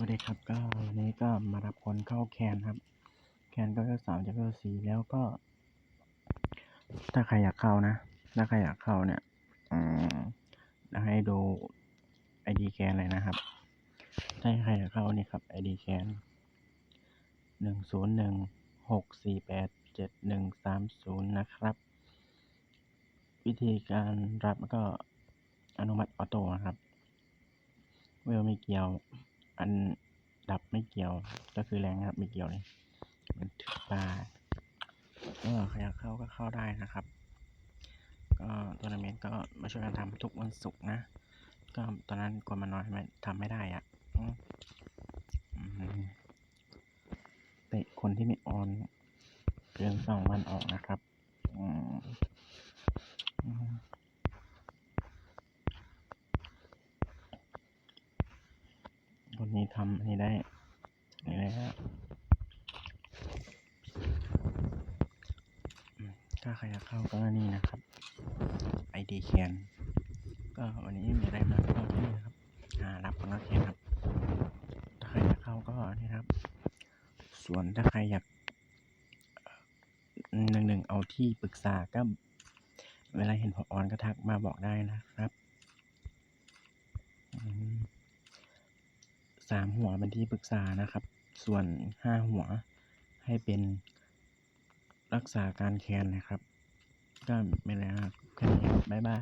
วัสดีครับก็วันนี้ก็มารับคนเข้าแคนครับ แคนก็สามจะก็สี่แล้วก็ ถ้าใครอยากเข้านะ ถ้าใครอยากเข้าเนี่ยอืมให้ดูไอดีแคนเลยนะครับ ถ้าใครอยากเข้านี่ครับไอดีแคนหนึ่งศูนย์หนึ่งหกสี่แปดเจ็ดหนึ่งสามศูนย์นะครับ วิธีการรับก็อนุมัติออโต้นะครับเวลไม่เกี่ยว อันดับไม่เกี่ยวก็คือแรงครับไม่เกี่ยวเลยมันถึงปลาก็ใครอยากเข้าก็เข้าได้นะครับ ก็ทัวร์นาเมนต์ก็มาช่วยกันทำทุกวันศุกร์นะ ก็ตอนนั้นกลัวมันน้อยไม่ทำไม่ได้อะเตะคนที่ไม่ออนเกินสองวันออกนะครับอืมอืม คนนี้ทำอันนี้ได้นี่เลยครับถ้าใครอยากเข้าก็นี่นะครับ ID แคนก็วันนี้มีอะไรมาก็นี่นะครับหารับคนละแคนครับ ถ้าใครอยากเข้าก็นี่ครับ ส่วนถ้าใครอยากหนึ่งหนึ่งเอาที่ปรึกษาก็เวลาเห็นพอออนก็ทักมาบอกได้นะครับอืม สามหัวเป็นที่ปรึกษานะครับ ส่วนห้าหัวให้เป็นรักษาการแคนนะครับ ก็ไม่แล้วครับแค่นี้บ๊ายบาย